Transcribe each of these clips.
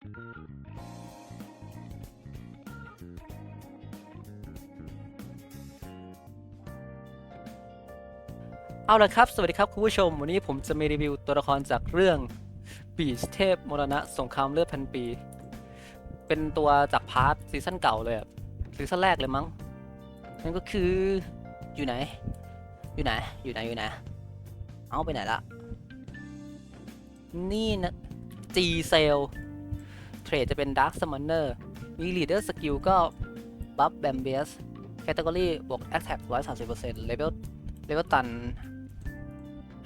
เอาละครับ สวัสดีครับคุณผู้ชม วันนี้ผมจะมารีวิวตัวละครจากเรื่องบีชเทพมรณะสงครามเลือดพันปี เป็นตัวจากพาร์ทซีซั่นเก่าเลยซีซั่นแรกเลยมั้ง นั่นก็คืออยู่ไหน อยู่ไหน อยู่ไหน อยู่ไหน เอาไปไหนละ นี่นะ G Cell เทรดจะเป็น Dark Summoner มี Leader Skill ก็ Buff b a m b i u s Category บวก Attack 130% Level เลเวลตัน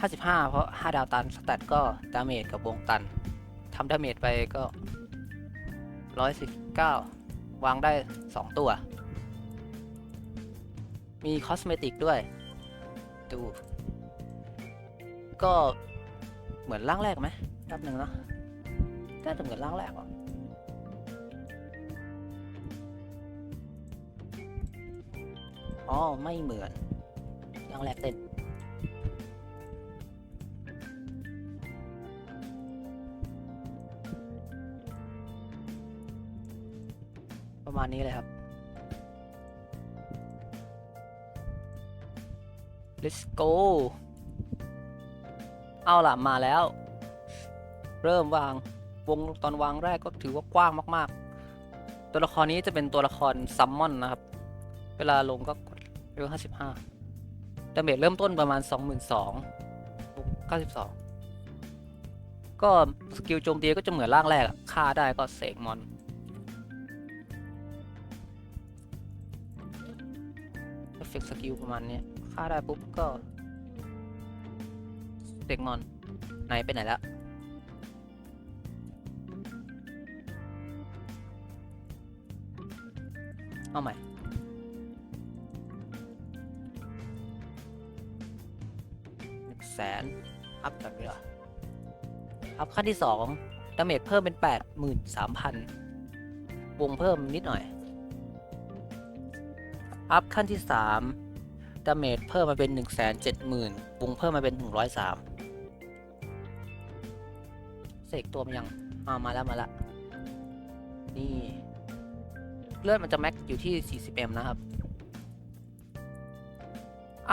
55 เพราะ 5 ดาวตัน สแตทก็ ดาเมจกับวงตันทำดาเมจไปก็ 119 วางได้ 2 ตัว มีคอสเมติกด้วย ดู ก็เหมือนร่างแรกไหมแป๊บหนึ่งเนอะน่าจะเหมือนร่างแรกเห อ๋อ ไม่เหมือนร่างแรกเต้นประมาณนี้เลยครับ let's go เอาล่ะ มาแล้ว เริ่มวาง วงตอนวางแรกก็ถือว่ากว้างมาก ๆ ตัวละครนี้จะเป็นตัวละครซัมมอนนะครับ เวลาลงก็กด เร็ว55ดาเมจเริ่มต้นประมาณ22,000 92ก็สกิลโจมตีก็จะเหมือนร่างแรกฆ่าได้ก็เสกมอนเอฟเฟกสกิลประมาณนี้ฆ่าได้ปุ๊บก็เสกมอนไหนไปไหนแล้วเอาใหม่ แสนอัพแบบนี้เหรออัพขั้นที่สองดาเมจเพิ่มเป็นแปดหมื่นสามพันวงเพิ่มนิดหน่อย อัพขั้นที่สามดาเมจเพิ่มมาเป็นหนึ่งแสนเจ็ดหมื่นวงเพิ่มมาเป็นหนึ่งร้อยสามเสกตัวมันยังอามาแล้วมาล้วนี่ เลือดมันจะแม็กอยู่ที่ 40m นะครับ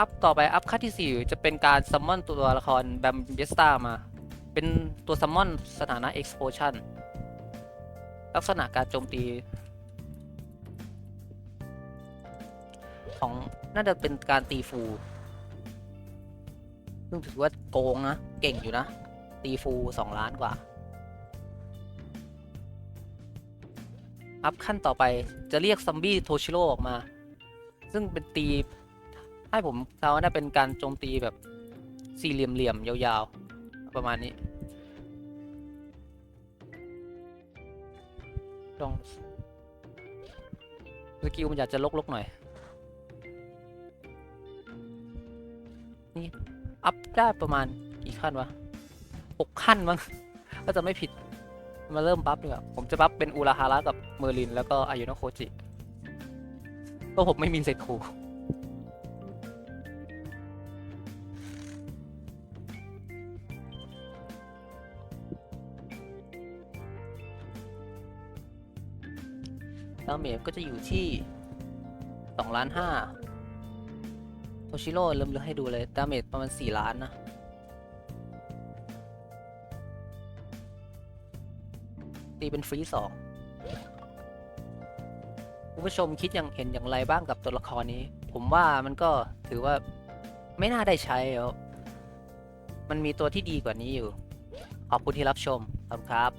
อัพต่อไปอัพขั้นที่ 4 จะเป็นการซัมมอนตัวละครแบมเบสตามา เป็นตัวซัมมอนสถานะ Explosion ลักษณะการโจมตี ของน่าจะเป็นการตีฟูซึ่งถือว่าโกงนะ เก่งอยู่นะ ตีฟู 2 ล้านกว่า อัพขั้นต่อไปจะเรียกซัมบี้โทชิโร่ออกมา ซึ่งเป็นตี ให้ผมเดาน่าเป็นการโจมตีแบบสี่เหลี่ยมๆยาวๆ ประมาณนี้ลองสกิลมันอยากจะลกๆหน่อย นี่ อัพได้ประมาณกี่ขั้นวะหกขั้นมั้งก็จะไม่ผิด มาเริ่มบัฟดีกว่าผมจะบัฟเป็นอูราฮาระกับเมอร์ลิน แล้วก็อายุโนโคจิเพราะผมไม่มีเซตคู ดาเมจก็จะอยู่ที่สองล้านห้าโทชิโร่เริ่มเลือกให้ดูเลยดาเมจประมาณสี่ล้านนะ ตีเป็นฟรีสองคุณผู้ชมคิดอย่างเห็นอย่างไรบ้างกับตัวละครนี้ ผมว่ามันก็ถือว่าไม่น่าได้ใช้แล้วมันมีตัวที่ดีกว่านี้อยู่ ขอบคุณที่รับชม ขอบคุณครับ